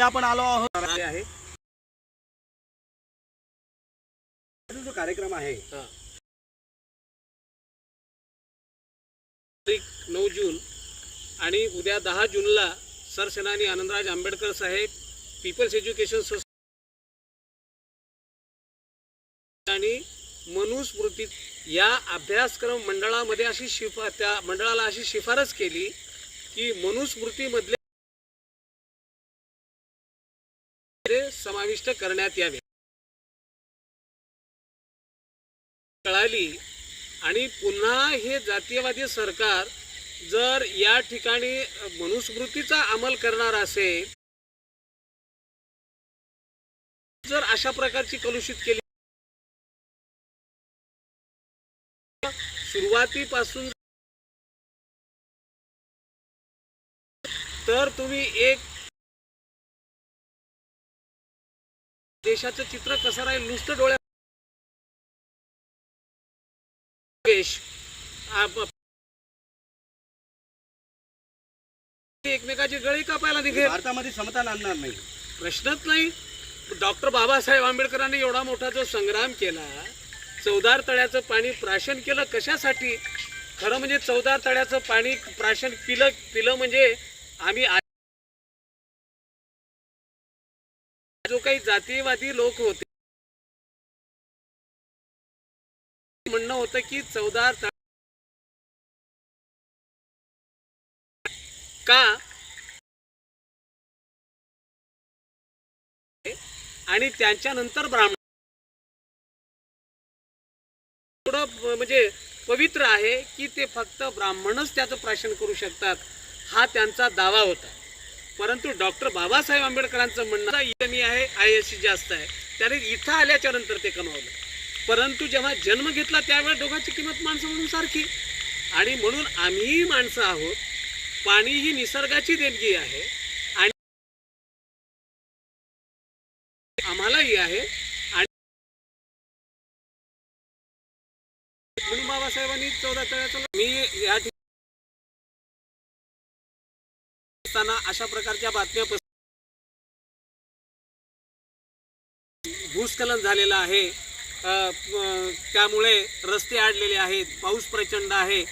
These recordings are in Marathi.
सध्या आपण आलो आहोत. आहे. जो कार्यक्रम आहे नऊ जून आणि उद्या दहा जूनला सरसेनानी आनंदराज आंबेडकर साहेब पीपल्स एज्युकेशन सोसायटी आणि मनुस्मृती या अभ्यासक्रम मंडळामध्ये अशी शिफा त्या मंडळाला अशी शिफारस केली की मनुस्मृतीमधले समाविष्ट करण्यात यावे. कळाली आणि पुन्हा हे जातीयवादी सरकार जर या ठिकाणी मनुस्मृतीचा अंमल करणार असेल जर अशा प्रकारची कलुषित केली सुरुवातीपासून तर तुम्ही एक देशाचं चित्र कसं राहील? नुसतं डोळ्या एकमेकाची गळी कापायला निघेल. भारतामध्ये समता आणणार नाही. प्रश्नच नाही. डॉक्टर बाबासाहेब आंबेडकरांनी एवढा मोठा जो संग्राम केला चौदार तळ्याचं पाणी प्राशन केलं कशासाठी? खरं म्हणजे चौदार तळ्याचं पाणी प्राशन पिलं पिलं म्हणजे आम्ही जो काही जातीयवादी लोक होते. म्हणणं होतं की चौदार का? आणि त्यांच्यानंतर ब्राह्मण थोडं म्हणजे पवित्र आहे की ते फक्त ब्राह्मणच त्याचं प्राशन करू शकतात. हा त्यांचा दावा होता. परंतु डॉक्टर बाबासाहेब आंबेडकरांचं म्हणणं इथं आहे आय एस सी जास्त आहे. त्याने इथं आल्याच्यानंतर ते कमावलं. परंतु जेव्हा जन्म घेतला त्यावेळेस दोघांची किंमत माणसं म्हणून सारखी. आणि म्हणून आम्हीही माणसं आहोत. पाणी ही निसर्गाची देणगी आहे. आणि आम्हालाही आहे. आणि म्हणून बाबासाहेबांनी चौदा तळ्याचं मी या ठिकाणी असताना अशा प्रकारच्या बातम्या भूस्खलन झालेलं आहे. त्यामुळे रस्ते आडलेले आहेत पाऊस प्रचंड आहे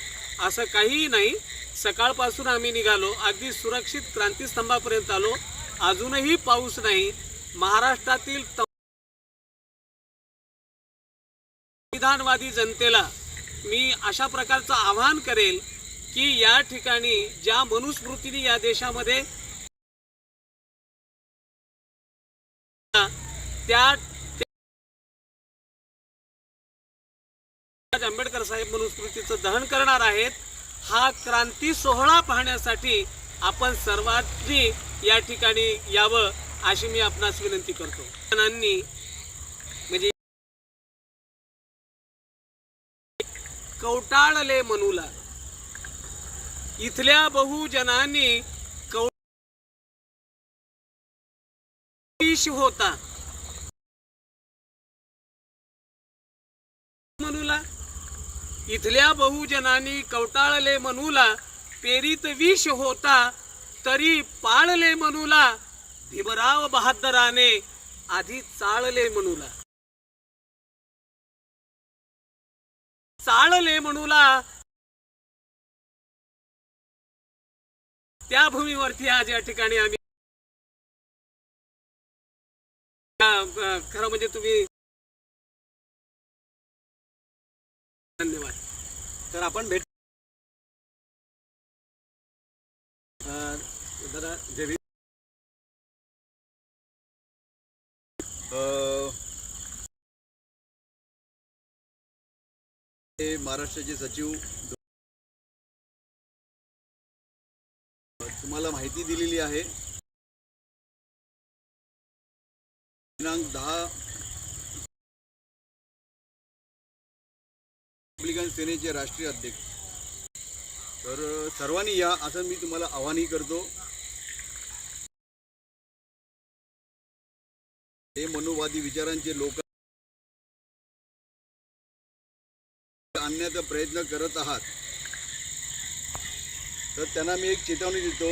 असं काहीही नाही. सकाळपासून आम्ही निघालो अगदी सुरक्षित क्रांतीस्तंभापर्यंत आलो. अजूनही पाऊस नाही. महाराष्ट्रातील संविधानवादी जनतेला मी अशा प्रकारचं आवाहन करेल की या ठिकाणी ज्या मनुस्मृतीने या देशामध्ये त्या आंबेडकर साहेब मनुस्मृतीचं दहन करणार आहेत हा क्रांती सोहळा पाहण्यासाठी आपण सर्वांनी या ठिकाणी यावं अशी मी आपणास विनंती करतो. जणांनी म्हणजे कवटाळले मनुला. इथल्या बहुजनांनी कौश होता. म्हणूला इथल्या बहुजनांनी कवटाळले मनूला पेरीत विष होता तरी पाळले मनूला भीमराव बहादराने आधी चाळले मनूला. चाळले म्हणूला त्या भूमीवरती आज या ठिकाणी आम्ही खरं म्हणजे तुम्ही धन्यवाद. तर आपण भेट अं, दादा जय हे महाराष्ट्राचे सचिव तुम्हाला माहिती दिलेली आहे. दिनांक दहा. रिपब्लिकन सेनेचे राष्ट्रीय अध्यक्ष. तर सर्वांनी या असं मी तुम्हाला आवाहनही करतो. हे मनोवादी विचारांचे लोक आणण्याचा प्रयत्न करत आहात. तर त्यांना मी एक चेतावणी देतो.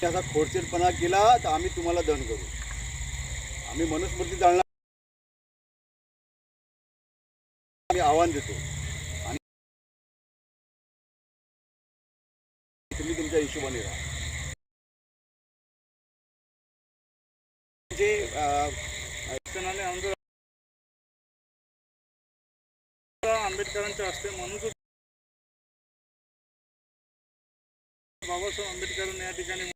त्याचा खोडसेरपणा केला तर आम्ही तुम्हाला दंड करू. आम्ही मनुस्मृती जाळणार. आम्ही आव्हान देतो. आणि तुम्ही तुमच्या हिशोबाने राहा. जे आंदोलन आंबेडकरांच्या हस्ते म्हणून बाबासाहेब आंबेडकरांनी या ठिकाणी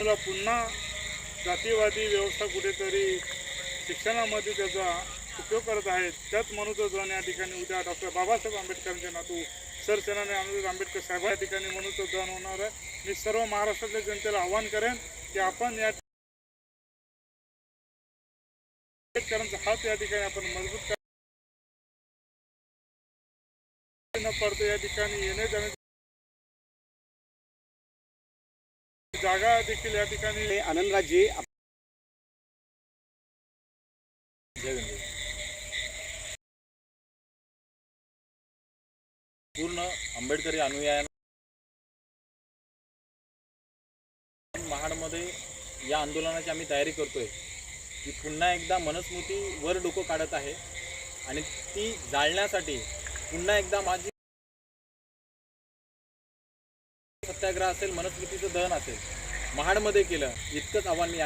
पुन्हा जातीवादी व्यवस्था कुठेतरी शिक्षणामध्ये त्याचा उपयोग करत आहेत. त्याच धन या ठिकाणी उद्या डॉक्टर बाबासाहेब आंबेडकरांचे नातू सरसेनाने आंबेडकर आंबेडकर साहेब या ठिकाणी मनोजन होणार आहे. मी सर्व महाराष्ट्रातल्या जनतेला आवाहन करेन की आपण या आंबेडकरांचा हात या ठिकाणी आपण मजबूत न पडतो या ठिकाणी. येणे जाणे जागा देखील या ठिकाणी. आनंदराजी पूर्ण आंबेडकरी अनुयायांना महाडमध्ये या आंदोलनाची आम्ही तयारी करतोय. की पुन्हा एकदा मनस्मृती वर डोकं काढत आहे आणि ती जाळण्यासाठी पुन्हा एकदा माझी सत्याग्रह असेल मनस्मृतीचं दहन असेल. महाडमध्ये केलं इतकंच आव्हान मी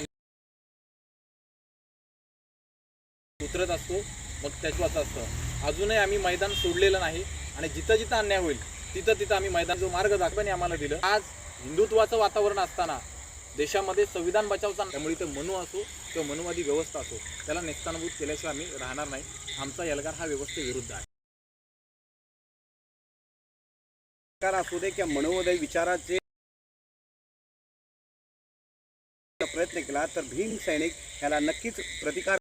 उतरत असतो मग त्याचं असतं. अजूनही आम्ही मैदान सोडलेलं नाही आणि जिथं जिथं अन्याय होईल तिथं तिथं आम्ही मैदान जो मार्ग दाखवाने आम्हाला दिलं. आज हिंदुत्वाचं वातावरण असताना देशामध्ये संविधान बचावचा त्यामुळे इथं मनू असो किंवा मनुवादी व्यवस्था असो त्याला नेस्तानभूत केल्याशिवाय आम्ही राहणार नाही. आमचा एल्गार हा व्यवस्थेविरुद्ध आहे. विचार असू दे किंवा मनोदय विचाराचे प्रयत्न केला तर भीम सैनिक ह्याला नक्कीच प्रतिकार